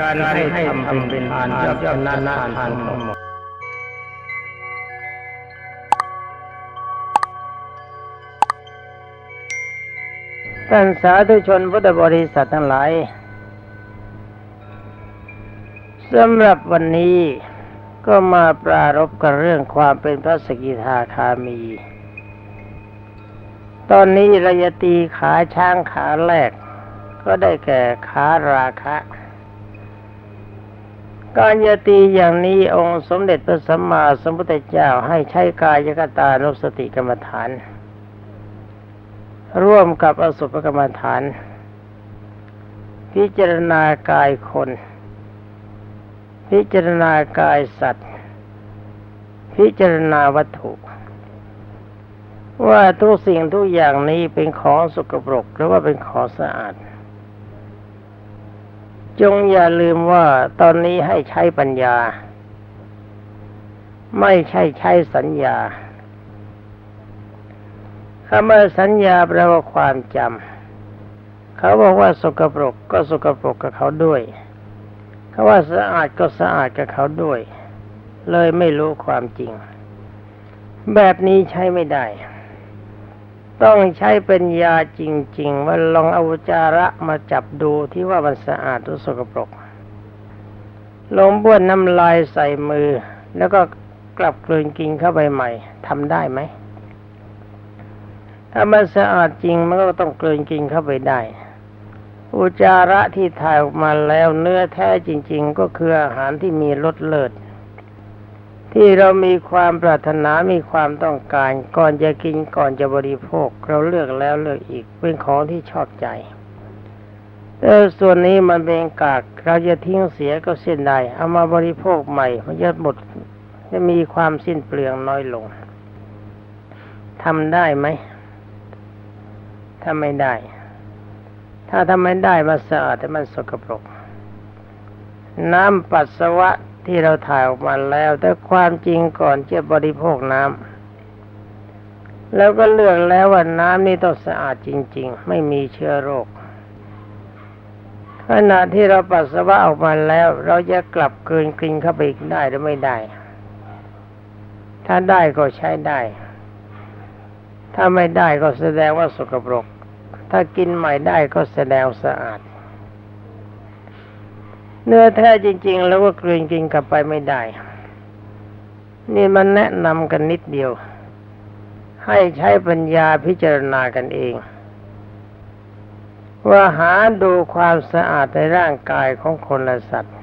การให้ให้ทำเป็นทานย่อมชนะทานทั้งหมดท่านสาธุชนพุทธบริษัททั้งหลายสำหรับวันนี้ก็มาปรารบกับเรื่องความเป็นพระสกิทาคามี ตอนนี้ราจะตีขาช้างขาแรก ก็ได้แก่ขาราคะ การจะตีอย่างนี้องค์สมเด็จพระสัมมาสัมพุทธเจ้าให้ใช้กายกตานุสติกรรมฐาน ร่วมกับอสุภกรรมฐาน พิจารณากายคน พิจารณากายสัตว์ พิจารณาวัตถุ ว่าทุกสิ่งทุกอย่างนี้เป็นของสกปรกหรือว่าเป็นของสะอาด จงอย่าลืมว่าตอนนี้ให้ใช้ปัญญา ไม่ใช่ใช้สัญญาคำว่าสัญญาแปลว่าความจำเขาบอกว่าสกปรกก็สกปรกกับเขาด้วยเขาว่าสะอาดก็สะอาดกับเขาด้วย เลยไม่รู้ความจริง แบบนี้ใช้ไม่ได้ ต้องใช้เป็นยาจริง ๆ ว่าลองเอาจาระมาจับดูที่ว่ามันสะอาดหรือสกปรกลงบ้วนน้ำลายใส่มือ แล้วก็กลับกลืนกินเข้าไปใหม่ทำได้ไหมถ้ามันสะอาดจริงมันก็ต้องกลืนกินเข้าไปได้ อุจจาระที่ถ่ายออกมาแล้วเนื้อแท้จริง ๆ ก็คืออาหารที่มีรสเลิศ ที่เรามีความปรารถนามีความต้องการ ก่อนจะกินก่อนจะบริโภค เราเลือกแล้วเลือกอีกเป็นของที่ชอบใจแต่ส่วนนี้มันเป็นกาก เราจะทิ้งเสียก็เส้นใดเอามาบริโภคใหม่มันจะหมดจะมีความสิ้นเปลืองน้อยลงทำได้ไหมถ้าไม่ได้ ถ้าทำไม่ได้มันสะอาดแต่มันสกปรก น้ำปัสสาวะ ที่เราถ่ายออกมาแล้ว แต่ความจริงก่อนจะบริโภคน้ำแล้วก็เลือกแล้วว่าน้ำนี้ต้องสะอาดจริง ๆ ไม่มีเชื้อโรคขณะที่เราปัสสาวะออกมาแล้ว เราจะกลับเกินกินเข้าไปอีกได้หรือไม่ได้ ถ้าได้ก็ใช้ได้ ถ้าไม่ได้ก็แสดงว่าสกปรก ถ้ากินใหม่ได้ก็แสดงสะอาด เนื้อแท้จริง ๆ แล้วก็กลืนกินกลับไปไม่ได้ นี่มันแนะนำกันนิดเดียว ให้ใช้ปัญญาพิจารณากันเอง ว่าหาดูความสะอาดในร่างกายของคนและสัตว์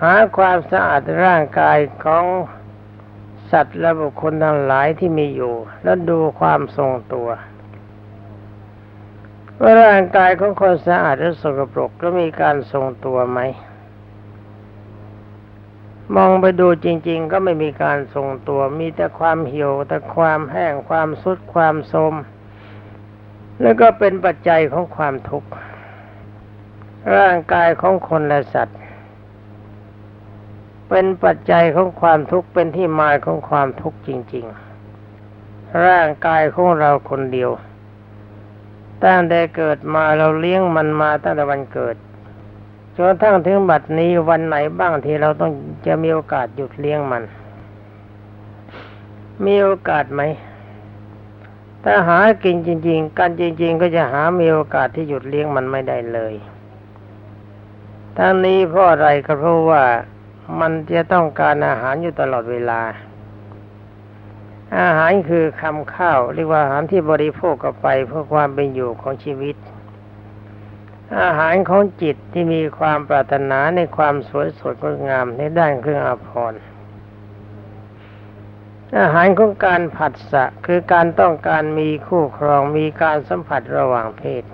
หาความสะอาดในร่างกายของสัตว์และบุคคลทั้งหลายที่มีอยู่ แล้วดูความทรงตัว ว่าร่างกายของคนสะอาดและสกปรกแล้วมีการทรงตัวไหม มองไปดูจริง ๆ ก็ไม่มีการทรงตัว มีแต่ความเหี่ยว แต่ความแห้งความสุดความโทมแล้วก็เป็นปัจจัยของความทุกข์ร่างกายของคนและสัตว์ เป็นปัจจัยของความทุกข์เป็นที่มาของความทุกข์จริง ๆ ร่างกายของเราคนเดียว ตั้งแต่เกิดมาเราเลี้ยงมันมาตั้งแต่วันเกิดจนทั้งถึงบัดนี้วันไหนบ้างที่เราต้องจะมีโอกาสหยุดเลี้ยงมัน มีโอกาสไหมถ้าหากินจริง ๆ กันจริง ๆ ก็จะหามีโอกาสที่หยุดเลี้ยงมันไม่ได้เลยทั้งนี้เพราะอะไรก็เพราะว่ามันจะต้องการอาหารอยู่ตลอดเวลา อาหารคือคำข้าวเรียกว่าอาหารที่บริโภคกับไปเพื่อความเป็นอยู่ของชีวิต อาหารของจิตที่มีความปรารถนาในความสวยสดงดงามในด้านเครื่องอาภรณ์อาหารของการผัสสะคือการต้องการมีคู่ครองมีการสัมผัสระหว่างเพศ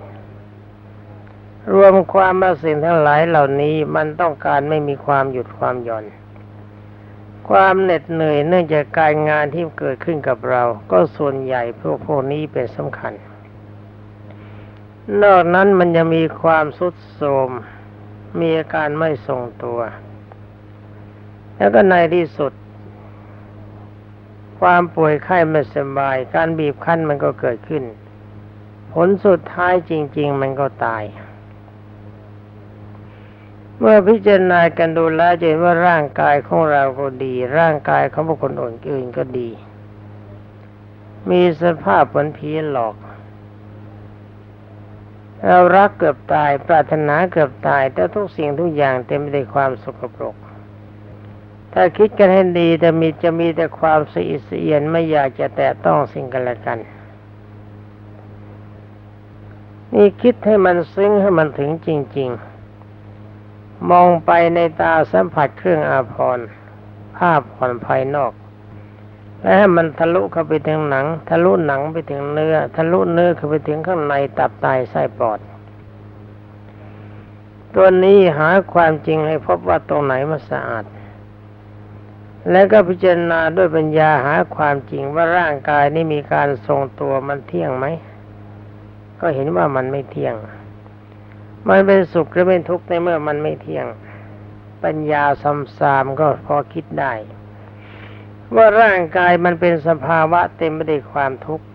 รวมความมาสิ่งทั้งหลายเหล่านี้มันต้องการไม่มีความหยุดความหย่อน ความเหน็ดเหนื่อยเนื่องจากการงานที่เกิดขึ้นกับเรา ก็ส่วนใหญ่พวกพวกนี้เป็นสำคัญ นอกนั้นมันจะมีความสุดโทรมมีอาการไม่ทรงตัว แล้วก็ในที่สุด ความป่วยไข้ไม่สบาย การบีบคั้นมันก็เกิดขึ้น ผลสุดท้ายจริง ๆ มันก็ตาย เมื่อพิจารณากันดูแลจะเห็นว่าร่างกายของเราก็ดี ร่างกายของบุคคลอื่นก็ดี มีสภาพเหมือนผีหลอก เรารักเกือบตาย ปรารถนาเกือบตาย แต่ทุกสิ่งทุกอย่างเต็มไปด้วยความสกปรก ถ้าคิดกันให้ดีจะมีจะมีแต่ความสะอิดสะเอียนไม่อยากจะแตะต้องสิ่งกันและกันนี่คิดให้มันซึ้งให้มันถึงจริง ๆ มองไปในตาสัมผัสเครื่องอาภรณ์ภาพผ่อนภายนอก และให้มันทะลุเข้าไปถึงหนัง ทะลุหนังไปถึงเนื้อ ทะลุเนื้อเข้าไปถึงข้างในตับไตไส้ปอด ตัวนี้หาความจริงให้พบว่าตรงไหนมันสะอาด แล้วก็พิจารณาด้วยปัญญาหาความจริงว่าร่างกายนี้มีการทรงตัวมันเที่ยงไหม ก็เห็นว่ามันไม่เที่ยง มันเป็นสุขหรือเป็นทุกข์ในเมื่อมันไม่เที่ยง ปัญญาสมสามก็พอคิดได้ ว่าร่างกายมันเป็นสภาวะเต็มไปด้วยความทุกข์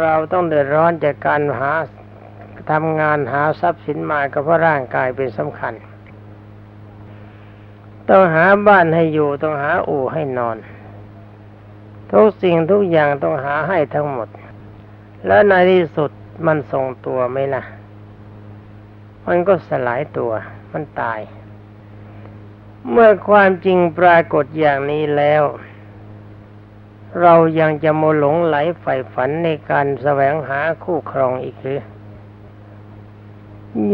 เราต้องเดือดร้อนจากการหาทำงานหาทรัพย์สินมาก็เพราะร่างกายเป็นสำคัญ ต้องหาบ้านให้อยู่ต้องหาอู่ให้นอน ทุกสิ่งทุกอย่างต้องหาให้ทั้งหมด แล้วในที่สุดมันทรงตัวไหมล่ะ มันก็สลายตัว มันตาย เมื่อความจริงปรากฏอย่างนี้แล้ว เรายังจะโมหลงไหลใฝ่ฝันในการแสวงหาคู่ครองอีกหรือ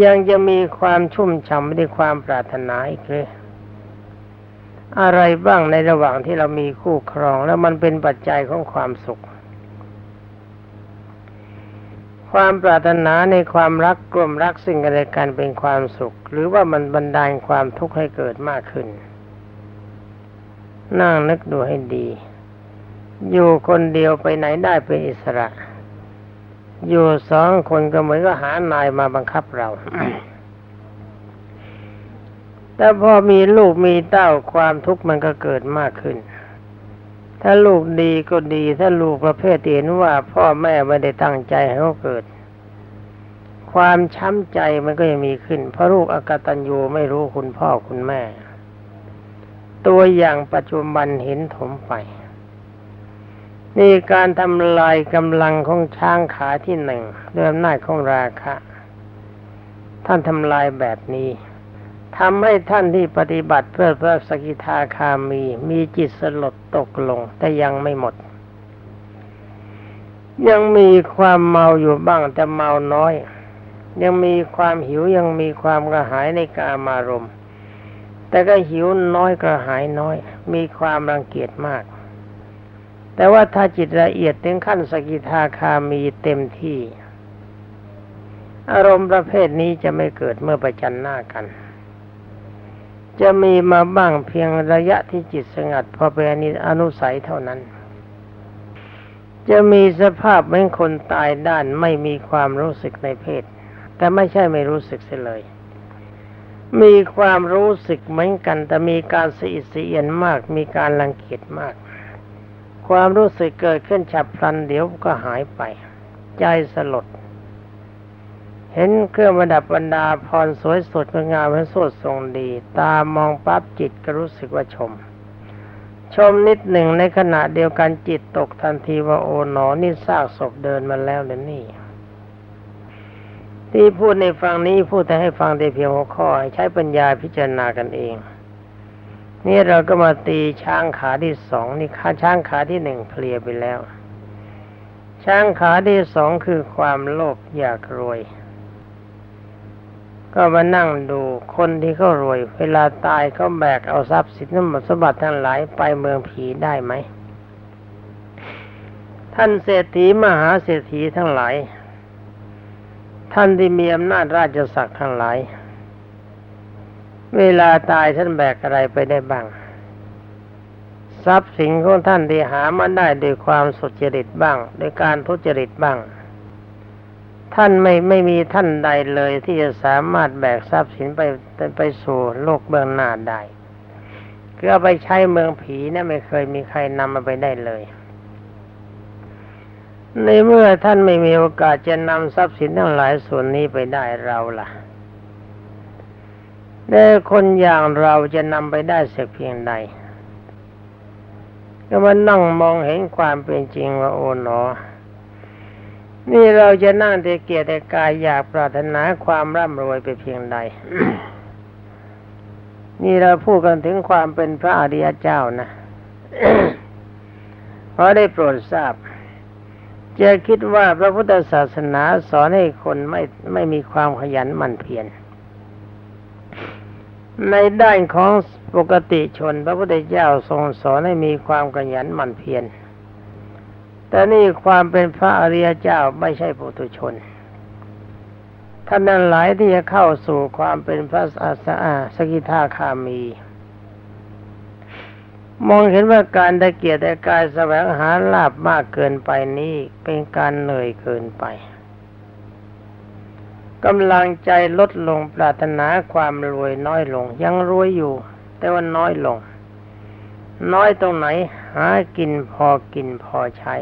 ยังจะมีความชุ่มฉ่ำด้วยความปรารถนาอีกหรืออะไรบ้างในระหว่างที่เรามีคู่ครองแล้วมันเป็นปัจจัยของความสุข ความปรารถนาในความรักกลมรักสิ่งกันและกันเป็นความสุข หรือว่ามันบันดาลความทุกข์ให้เกิดมากขึ้น นั่งนึกดูให้ดี อยู่คนเดียวไปไหนได้เป็นอิสระ อยู่สองคนก็เหมือนก็หานายมาบังคับเรา แต่พอมีลูกมีเต้าความทุกข์มันก็เกิดมากขึ้น ถ้าลูกดีก็ดี ถ้าลูกประเภทเห็นว่า พ่อแม่ไม่ได้ตั้งใจให้เขาเกิด ความช้ำใจมันก็ยังมีขึ้น เพราะลูกอากตันยูไม่รู้คุณพ่อคุณแม่ ตัวอย่างปัจจุบันเห็นถมไปนี่การทำลายกำลังของช้างขาที่หนึ่งด้วยอำนาจของราคะ ท่านทำลายแบบนี้ ทำให้ท่านที่ปฏิบัติเพื่อพระสกิทาคามี มีจิตสลดตกลง แต่ยังไม่หมด ยังมีความเมาอยู่บ้างแต่เมาน้อย ยังมีความหิวยังมีความกระหายในกามารมณ์แต่ก็หิวน้อยกระหายน้อย มีความรังเกียจมาก แต่ว่าถ้าจิตละเอียดถึงขั้นสกิทาคามีเต็มที่ อารมณ์ประเภทนี้จะไม่เกิดเมื่อประจันหน้ากัน จะมีมาบ้างเพียงระยะที่จิตสงัดพอเป็นอนุสัยเท่านั้น จะมีสภาพเหมือนคนตายด้านไม่มีความรู้สึกในเพศ แต่ไม่ใช่ไม่รู้สึกเสียเลย มีความรู้สึกเหมือนกัน แต่มีการสะอิดสะเอียนมาก มีการรังเกียจมาก ความรู้สึกเกิดขึ้นฉับพลันเดี๋ยวก็หายไป ใจสลด เห็นเครื่องประดับบรรดาพรสวยสดงามและสดทรงดี ตามองปั๊บจิตก็รู้สึกว่าชม ชมนิดหนึ่งในขณะเดียวกันจิตตกทันทีว่าโอ๋หนอนี่ซากศพเดินมาแล้วเดี๋ยวนี้ที่พูดในฟังนี้พูดแต่ให้ฟังแต่เพียงหัวข้อให้ใช้ปัญญาพิจารณากันเอง นี่เราก็มาตีช้างขาที่สองนี่ขาช้างขาที่หนึ่งเคลียร์ไปแล้ว ช้างขาที่สองคือความโลภอยากรวย ก็มานั่งดูคนที่เขารวย เวลาตายเขาแบกเอาทรัพย์สินสมบัติทั้งหลายไปเมืองผีได้ไหม ท่านเศรษฐีมหาเศรษฐีทั้งหลาย ท่านที่มีอำนาจราชศักดิ์ทั้งหลาย เวลาตายท่านแบกอะไรไปได้บ้าง ทรัพย์สินของท่านที่หามาได้โดยความสุจริตบ้างโดยการทุจริตบ้าง ท่านไม่ไม่มีท่านใดเลยที่จะสามารถแบกทรัพย์สินไปไปสู่โลกเบื้องหน้าได้คือเอาไปใช้เมืองผีนะไม่เคยมีใครนำมาไปได้เลย ในเมื่อท่านไม่มีโอกาสจะนำทรัพย์สินทั้งหลายส่วนนี้ไปได้เราล่ะแต่คนอย่างเราจะนำไปได้สักเพียงใดก็มานั่งมองเห็นความเป็นจริงว่าโอ๋หนอ นี่เราจะนั่งแต่เกียรติแต่กายอยากปรารถนาความร่ำรวยไปเพียงใด นี่เราพูดกันถึงความเป็นพระอริยเจ้านะเพราะได้โปรดทราบ จะคิดว่าพระพุทธศาสนาสอนให้คนไม่ไม่มีความขยันหมั่นเพียรในด้านของปกติชน พระพุทธเจ้าทรงสอนให้มีความขยันหมั่นเพียร แต่นี่ความเป็นพระอริยเจ้าไม่ใช่ปุถุชน ท่านนั้นหลายที่จะเข้าสู่ความเป็นพระอาสาสกิทาคามี มองเห็นว่าการตะเกียรต่กายแสวงหาลาบมากเกินไปนี้เป็นการเหนื่อยเกินไปกำลังใจลดลงปรารถนาความรวยน้อยลง ยังรวยอยู่ แต่ว่าน้อยลง น้อยตรงไหน หากินพอกินพอใช้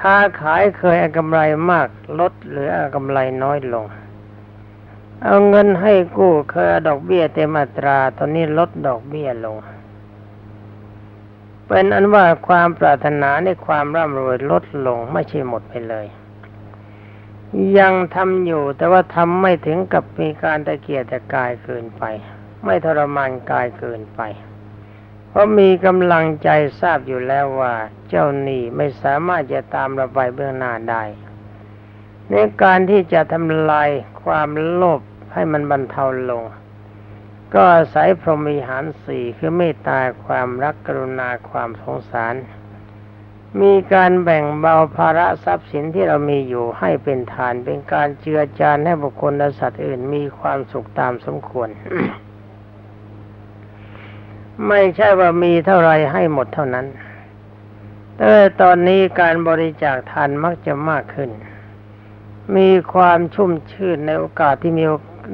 ค้าขายเคยกำไรมากลดเหลือกำไรน้อยลง เอาเงินให้กู้เคยอดอกเบี้ยเต็มอัตรา ตอนนี้ลดดอกเบี้ยลง เป็นอันว่าความปรารถนาในความร่ำรวยลดลงไม่ใช่หมดไปเลย ยังทำอยู่แต่ว่าทำไม่ถึงกับมีการตะเกียกตะกายเกินไป ไม่ทรมานกายเกินไป เพราะมีกำลังใจทราบอยู่แล้วว่า เจ้าหนี้ไม่สามารถจะตามเราไปเบื้องหน้าได้ในการที่จะทำลายความโลภให้มันบรรเทาลง ก็อาศัยพรหมีหารสี่คือเมตตาความรักกรุณาความสงสาร มีการแบ่งเบาภาระทรัพย์สินที่เรามีอยู่ให้เป็นทานเป็นการเจือจานให้บุคคลและสัตว์อื่นมีความสุขตามสมควร ไม่ใช่ว่ามีเท่าไรให้หมดเท่านั้น แต่ตอนนี้การบริจาคทานมักจะมากขึ้น มีความชุ่มชื่นในโอกาสที่มี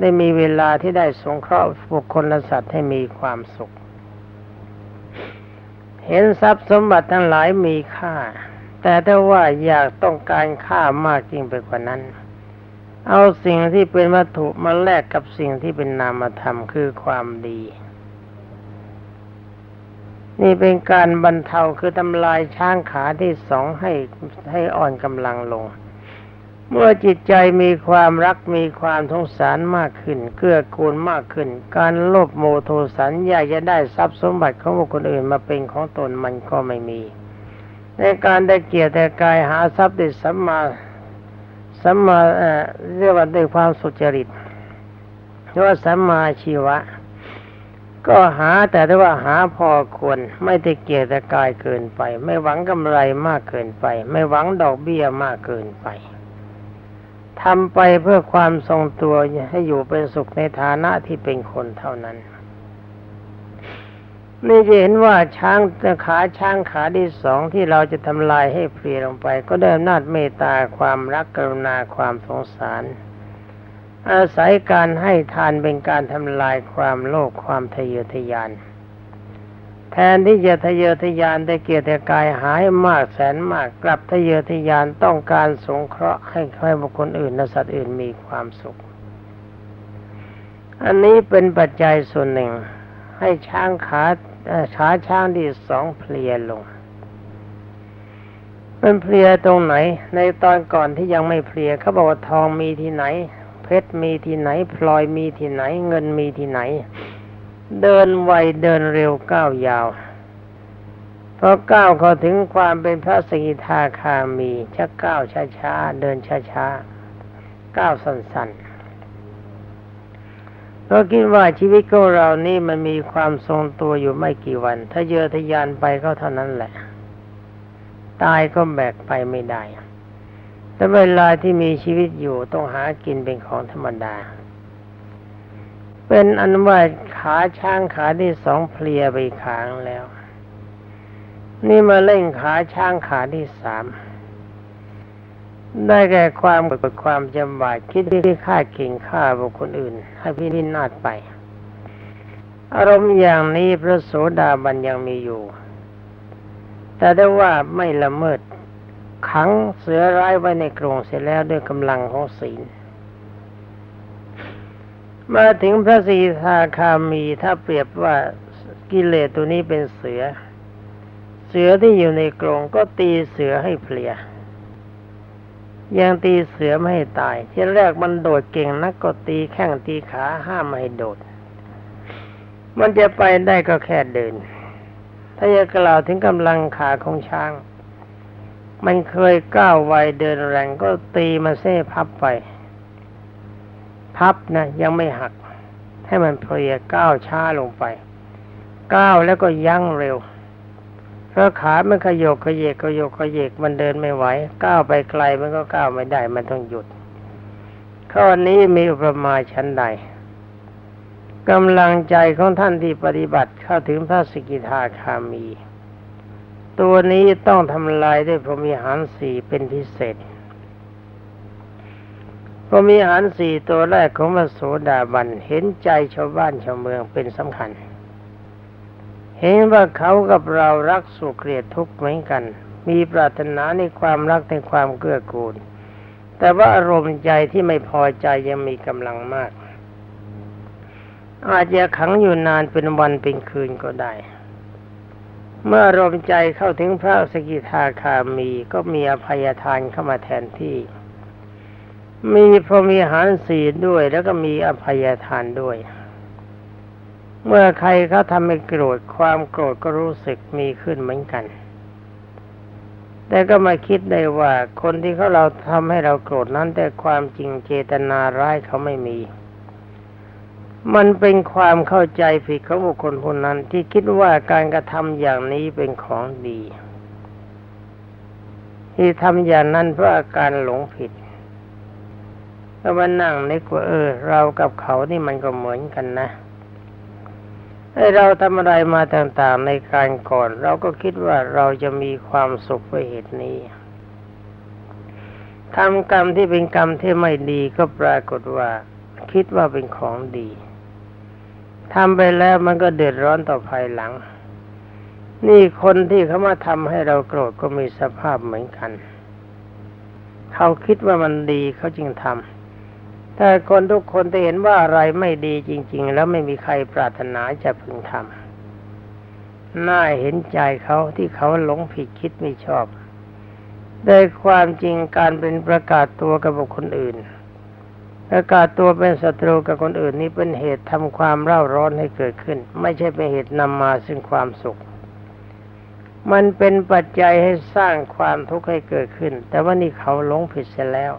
ได้มีเวลาที่ได้สงเคราะห์บุคคลและสัตว์ให้มีความสุข เห็นทรัพย์สมบัติทั้งหลายมีค่า แต่ถ้าว่าอยากต้องการค่ามากยิ่งไปกว่านั้น เอาสิ่งที่เป็นวัตถุมาแลกกับสิ่งที่เป็นนามธรรมคือความดี นี่เป็นการบรรเทาคือทำลายช้างขาที่สองให้ให้อ่อนกำลังลง เมื่อจิตใจมีความรักมีความสงสารมากขึ้น เกื้อกูลมากขึ้น การโลภโมโทสันอยากจะได้ทรัพย์สมบัติของบุคคลอื่นมาเป็นของตนมันก็ไม่มี ในการได้เกียรติแต่กายหาทรัพย์ด้สัมมาสัมมาเอ่อเรียกว่าด้วยความสุจริตเรียกว่าสัมมาชีวะ ก็หาแต่ได้ว่าหาพอควรไม่ได้เกียรติกายเกินไป ไม่หวังกำไรมากเกินไป ไม่หวังดอกเบี้ยมากเกินไปทำไปเพื่อความทรงตัวให้อยู่เป็นสุขในฐานะที่เป็นคนเท่านั้น นี่จะเห็นว่าช้างขาช้างขาที่สองที่เราจะทำลายให้เพลียลงไป ก็ได้อำนาจเมตตาความรักกรุณาความสงสาร อาศัยการให้ทานเป็นการทำลายความโลภความทะเยอทะยาน แทนที่จะทะเยอทะยานได้เกียรติกายหายมากแสนมากกลับทะเยอทะยานต้องการสงเคราะห์ให้ให้บุคคลอื่นและสัตว์อื่นมีความสุข อันนี้เป็นปัจจัยส่วนหนึ่ง ให้ช้างขาขาช้างที่สองเพลียลงเป็นเพลียตรงไหน ในตอนก่อนที่ยังไม่เพลียเขาบอกว่าทองมีที่ไหน เพชรมีที่ไหน พลอยมีที่ไหน เงินมีที่ไหน เดินไวเดินเร็วก้าวยาวพอก้าวเขาถึงความเป็นพระสกิทาคามีชักก้าวช้าๆเดินช้าๆก้าวสั้นๆเราคิดว่าชีวิตของเรานี่มันมีความทรงตัวอยู่ไม่กี่วัน ถ้าเยอทะยานไปก็เท่านั้นแหละ ตายก็แบกไปไม่ได้ แต่เวลาที่มีชีวิตอยู่ต้องหากินเป็นของธรรมดา เป็นอันว่าขาช้างขาที่สองเพลียไปขางแล้ว นี่มาเล่งขาช้างขาที่สามได้แก่ความกดความจำบาดคิดที่ฆ่าเก่งฆ่าบุคคลอื่น ให้พินินาศไป อารมณ์อย่างนี้พระโสดาบันยังมีอยู่ แต่ได้ว่าไม่ละเมิด ขังเสือร้ายไว้ในกรงเสร็จแล้วด้วยกำลังของศีล มาถึงพระสีทาคามีถ้าเปรียบว่ากิเลสตัวนี้เป็นเสือ เสือที่อยู่ในกรงก็ตีเสือให้เพลีย ยังตีเสือไม่ให้ตาย ที่แรกมันโดดเก่งนักก็ตีแข้งตีขาห้ามไม่ให้โดด มันจะไปได้ก็แค่เดิน ถ้าจะกล่าวถึงกำลังขาของช้าง มันเคยก้าวไวเดินแรงก็ตีมาเส้พับไป พับนะยังไม่หัก ให้มันเพลียก้าวช้าลงไปก้าวแล้วก็ยั้งเร็วเพราะขามันขยกขยเยกขยกขยเยกมันเดินไม่ไหวก้าวไปไกลมันก็ก้าวไม่ได้ มันต้องหยุด ข้อนี้มีอุปมาชั้นใดกำลังใจของท่านที่ปฏิบัติเข้าถึงพระสกิทาคามี ตัวนี้ต้องทำลายด้วยพรมีหารสี่เป็นพิเศษพรมีหารสี่ตัวแรกของพระโสดาบันเห็นใจชาวบ้านชาวเมืองเป็นสำคัญ เห็นว่าเขากับเรารักสุขเกลียดทุกข์เหมือนกัน มีปรารถนาในความรักในความเกื้อกูล แต่ว่าอารมณ์ใจที่ไม่พอใจยังมีกำลังมาก อาจจะขังอยู่นานเป็นวันเป็นคืนก็ได้ เมื่ออารมใจเข้าถึงพระสกิทาคามีก็มีอภัยทานเข้ามาแทนที่ มีพรหมีหารสีด้วย แล้วก็มีอภัยทานด้วย เมื่อใครเขาทำให้โกรธความโกรธก็รู้สึกมีขึ้นเหมือนกัน แต่ก็มาคิดได้ว่าคนที่เขาเราทำให้เราโกรธนั้นแต่ความจริงเจตนาร้ายเขาไม่มี มันเป็นความเข้าใจผิดของบุคคลคนนั้นที่คิดว่าการกระทำอย่างนี้เป็นของดี ที่ทำอย่างนั้นเพราะอาการหลงผิดก็มานั่งนึกว่าเออ เรากับเขานี่มันก็เหมือนกันนะไอเราทำอะไรมาต่างๆในการก่อน เราก็คิดว่าเราจะมีความสุขเพราะเหตุนี้ทำกรรมที่เป็นกรรมที่ไม่ดีก็ปรากฏว่า คิดว่าเป็นของดี ทำไปแล้วมันก็เดือดร้อนต่อภายหลัง นี่คนที่เขามาทำให้เราโกรธก็มีสภาพเหมือนกัน เขาคิดว่ามันดีเขาจึงทำแต่คนทุกคนจะเห็นว่าอะไรไม่ดีจริง ๆ แล้วไม่มีใครปรารถนาจะพึงทำน่าเห็นใจเขาที่เขาหลงผิดคิดไม่ชอบได้ความจริงการเป็นประกาศตัวกับบุคคลอื่น ประกาศตัวเป็นศัตรูกับคนอื่นนี้เป็นเหตุทำความเร่าร้อนให้เกิดขึ้น ไม่ใช่เป็นเหตุนำมาซึ่งความสุข มันเป็นปัจจัยให้สร้างความทุกข์ให้เกิดขึ้น แต่ว่านี่เขาหลงผิดเสียแล้ว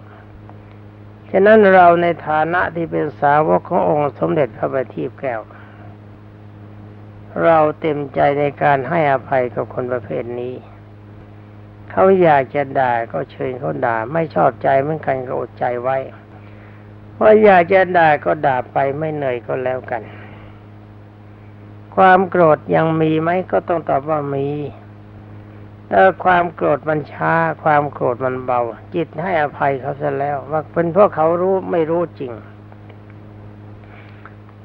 ฉะนั้นเราในฐานะที่เป็นสาวกขององค์สมเด็จพระบัณฑิตแก้ว เราเต็มใจในการให้อภัยกับคนประเภทนี้ เขาอยากจะด่าก็เชิญเขาด่า ไม่ชอบใจเหมือนกันก็อดใจไว้ เพราะอยากจะด่าก็ด่าไปไม่เหนื่อยก็แล้วกัน ความโกรธยังมีไหมก็ต้องตอบว่ามีถ้าความโกรธมันช้า ความโกรธมันเบา จิตให้อภัยเขาซะแล้ว ว่าเป็นเพราะเขารู้ไม่รู้จริง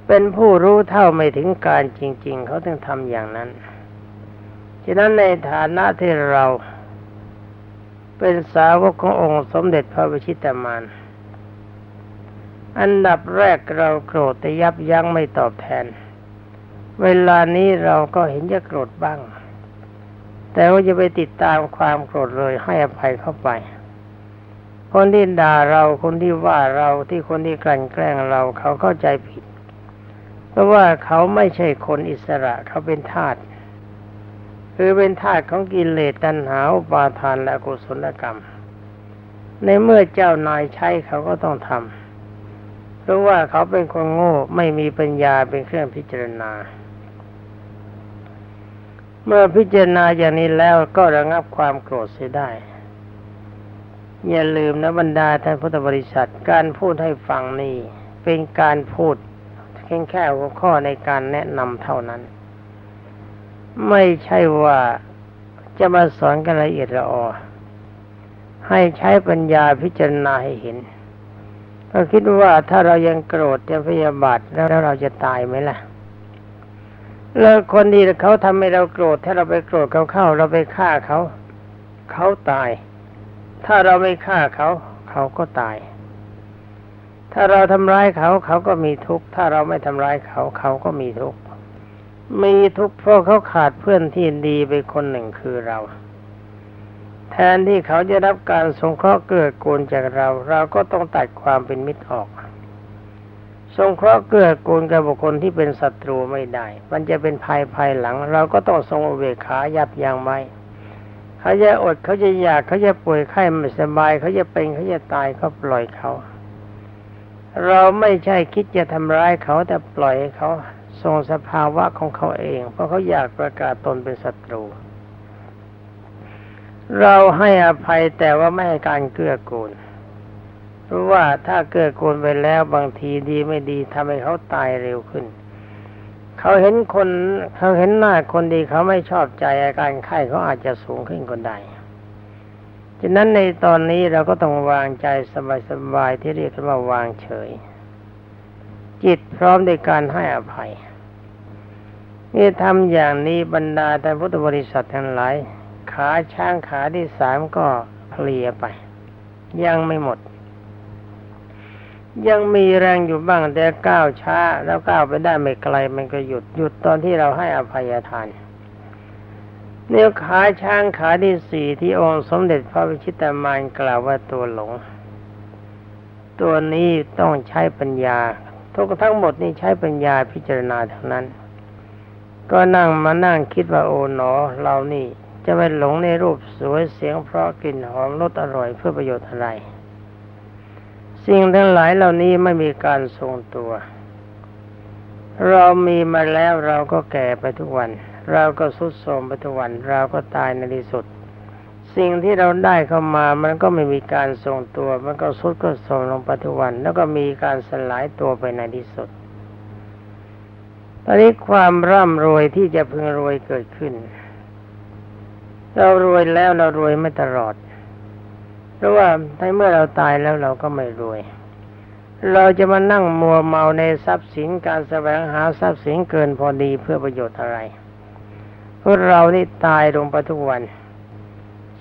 เป็นผู้รู้เท่าไม่ถึงการจริง ๆ เขาถึงทำอย่างนั้นฉะนั้นในฐานะที่เรา เป็นสาวกขององค์สมเด็จพระวิชิตามาน อันดับแรกเราโกรธแต่ยับยั้งไม่ตอบแทน เวลานี้เราก็เห็นจะโกรธบ้าง แต่ว่าจะไปติดตามความโกรธเลยให้อภัยเข้าไป คนที่ด่าเราคนที่ว่าเราที่คนที่กลั่นแกล้งเราเขาเข้าใจผิด เพราะว่าเขาไม่ใช่คนอิสระเขาเป็นทาสคือเป็นทาสของกิเลสตัณหาอุปาทานและกุศลกรรม ในเมื่อเจ้านายใช้เขาก็ต้องทำ เพราะว่าเขาเป็นคนโง่ไม่มีปัญญาเป็นเครื่องพิจารณา เมื่อพิจารณาอย่างนี้แล้วก็ระงับความโกรธเสียได้ อย่าลืมนะบรรดาท่านพุทธบริษัทการพูดให้ฟังนี่เป็นการพูดเพียงแค่หัวข้อในการแนะนำเท่านั้น ไม่ใช่ว่าจะมาสอนกันละเอียดละออให้ใช้ปัญญาพิจารณาให้เห็น ก็คิดว่าถ้าเรายังโกรธยังพยาบาทแล้วเราจะตายไหมล่ะ แล้วคนดีเขาทำให้เราโกรธ ถ้าเราไปโกรธเขาเข้า เราไปฆ่าเขา เขาตาย ถ้าเราไม่ฆ่าเขา เขาก็ตาย ถ้าเราทำร้ายเขา เขาก็มีทุกข์ ถ้าเราไม่ทำร้ายเขา เขาก็มีทุกข์ มีทุกข์เพราะเขาขาดเพื่อนที่ดีไปคนหนึ่งคือเรา แทนที่เขาจะรับการสงเคราะห์เกื้อกูลจากเรา เราก็ต้องตัดความเป็นมิตรออก สงเคราะห์เกื้อกูลกับบุคคลที่เป็นศัตรูไม่ได้ มันจะเป็นภายภายหลัง เราก็ต้องทรงอุเบกขายับยั้งไว้เขาจะอดเขาจะอยากเขาจะป่วยไข้ไม่สบาย เขาจะเป็นเขาจะตายก็ปล่อยเขา เราไม่ใช่คิดจะทำร้ายเขาแต่ปล่อยให้เขาทรงสภาวะของเขาเอง เพราะเขาอยากประกาศตนเป็นศัตรู เราให้อภัยแต่ว่าไม่ให้การเกื้อกูลเพราะว่าถ้าเกื้อกูลไปแล้วบางทีดีไม่ดีทำให้เขาตายเร็วขึ้น เขาเห็นคนเขาเห็นหน้าคนดีเขาไม่ชอบใจอาการไข้เขาอาจจะสูงขึ้นก็ได้ฉะนั้นในตอนนี้เราก็ต้องวางใจสบายๆที่เรียกว่าวางเฉย จิตพร้อมในการให้อภัยนี่ทำอย่างนี้บรรดาท่านพุทธบริษัททั้งหลาย ขาช้างขาที่สามก็เพลียไป ยังไม่หมด ยังมีแรงอยู่บ้างแต่ก้าวช้า แล้วก้าวไปได้ไม่ไกล มันก็หยุดหยุดตอนที่เราให้อภัยทานเนี่ยขาช้างขาที่สี่ที่องค์สมเด็จพระวิชิตามานกล่าวว่าตัวหลง ตัวนี้ต้องใช้ปัญญา ทุกทั้งหมดนี่ใช้ปัญญาพิจารณาทั้งนั้น ก็นั่งมานั่งคิดว่าโอ๋หนอ เรานี่ จะไปหลงในรูปสวยเสียงเพราะกลิ่นหอมรสอร่อยเพื่อประโยชน์อะไร สิ่งทั้งหลายเหล่านี้ไม่มีการทรงตัว เรามีมาแล้วเราก็แก่ไปทุกวัน เราก็สุดโทรมไปทุกวัน เราก็ตายในที่สุด สิ่งที่เราได้เข้ามามันก็ไม่มีการทรงตัว มันก็สุดก็โทรมลงไปทุกวัน แล้วก็มีการสลายตัวไปในที่สุดตอนนี้ความร่ำรวยที่จะพึงรวยเกิดขึ้น เรารวยแล้วเรารวยไม่ตลอด เพราะว่าในเมื่อเราตายแล้วเราก็ไม่รวย เราจะมานั่งมัวเมาในทรัพย์สินการแสวงหาทรัพย์สินเกินพอดีเพื่อประโยชน์อะไรเพราะเรานี่ตายลงไปทุกวัน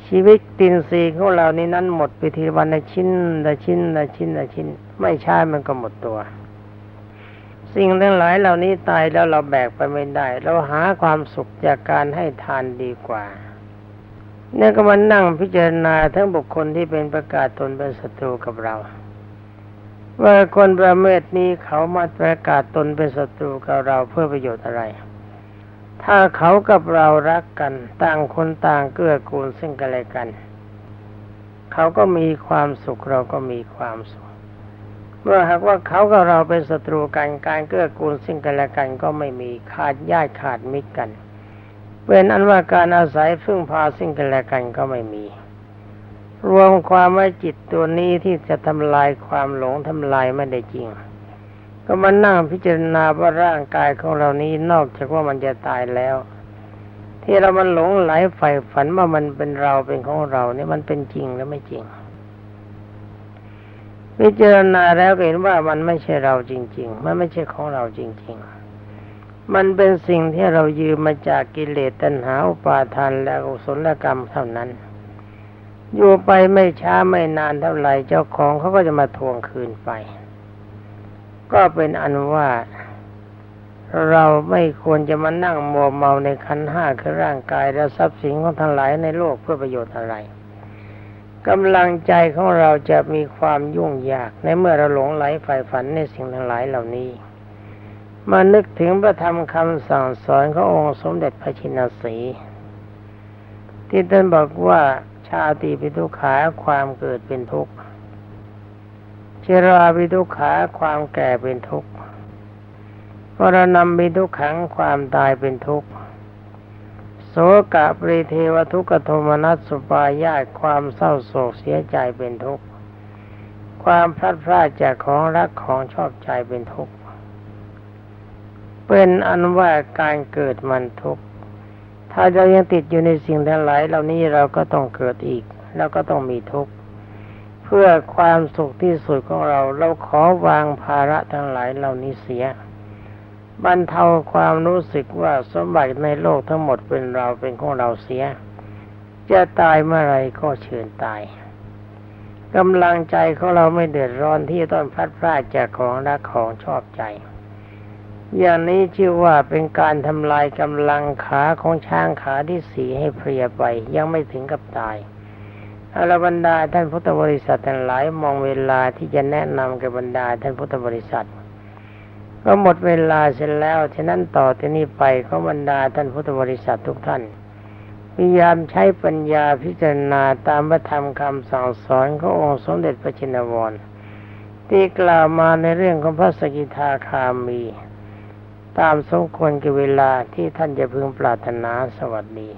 ชีวิตตินซีของเรานี่นั้นหมดไปทีวันละชิ้นละชิ้นละชิ้นละชิ้น ไม่ใช่มันก็หมดตัว สิ่งทั้งหลายเหล่านี้ตายแล้วเราแบกไปไม่ได้ เราหาความสุขจากการให้ทานดีกว่า นี่ก็มานั่งพิจารณาทั้งบุคคลที่เป็นประกาศตนเป็นศัตรูกับเรา ว่าคนประเภทนี้เขามาประกาศตนเป็นศัตรูกับเราเพื่อประโยชน์อะไร ถ้าเขากับเรารักกันต่างคนต่างเกื้อกูลซึ่งกันและกัน เขาก็มีความสุขเราก็มีความสุข เมื่อหากว่าเขากับเราเป็นศัตรูกันการเกื้อกูลซึ่งกันและกันก็ไม่มีขาดญาติขาดมิตรกัน เป็นอันว่าการอาศัยพึ่งพาซึ่งกันและกันก็ไม่มี รวมความว่าจิตตัวนี้ที่จะทำลายความหลงทำลายไม่ได้จริง ก็มานั่งพิจารณาว่าร่างกายของเรานี้นอกจากว่ามันจะตายแล้ว ที่เรามันหลงไหลใฝ่ฝันว่ามันเป็นเราเป็นของเราเนี่ยมันเป็นจริงหรือไม่จริงพิจารณาแล้วก็เห็นว่ามันไม่ใช่เราจริง ๆ มันไม่ใช่ของเราจริง ๆ มันเป็นสิ่งที่เรายืมมาจากกิเลสตัณหาอุปาทานและกุศลกรรมเท่านั้น อยู่ไปไม่ช้าไม่นานเท่าไหร่เจ้าของเขาก็จะมาทวงคืนไป ก็เป็นอันว่า เราไม่ควรจะมานั่งมัวเมาในขันห้าคือร่างกายและทรัพย์สินของทั้งหลายในโลกเพื่อประโยชน์อะไรกำลังใจของเราจะมีความยุ่งยากในเมื่อเราหลงไหลฝ่ายฝันในสิ่งทั้งหลายเหล่านี้ มานึกถึงพระธรรมคำสั่งสอนขององค์สมเด็จพระชินสี ที่ท่านบอกว่าชาติปิทุกขาความเกิดเป็นทุกข์ชราปิทุขาความแก่เป็นทุกข์มรณะปิทุขังความตายเป็นทุกข์โสกะปริเทวทุกขโทมนัสสุปายาตความเศร้าโศกเสียใจเป็นทุกข์ ความพลัดพรากจากของรักของชอบใจเป็นทุกข์ เป็นอันว่าการเกิดมันทุกข์ถ้าเรายังติดอยู่ในสิ่งทั้งหลายเหล่านี้เราก็ต้องเกิดอีก แล้วก็ต้องมีทุกข์เพื่อความสุขที่สุดของเรา เราขอวางภาระทั้งหลายเหล่านี้เสียบรรเทาความรู้สึกว่าสมบัติในโลกทั้งหมดเป็นเราเป็นของเราเสีย จะตายเมื่อไรก็เชิญตายกำลังใจของเราไม่เดือดร้อนที่ต้องพลัดพรากจากของรักของชอบใจ อย่างนี้ชื่อว่าเป็นการทำลายกำลังขาของช้างขาที่สีให้เพลียไป ยังไม่ถึงกับตายอรบรรดาท่านพุทธบริษัททั้งหลายมองเวลาที่จะแนะนำกับบรรดาท่านพุทธบริษัท ก็หมดเวลาเสร็จแล้วฉะนั้นต่อที่นี้ไปขอบรรดาท่านพุทธบริษัททุกท่านพยายามใช้ปัญญาพิจารณาตามพระธรรมคำสั่งสอนขององค์สมเด็จพระจินวรที่กล่าวมาในเรื่องของพระสกิทาคามี ตามสมควรกับเวลาที่ท่านจะพึงปรารถนาสวัสดี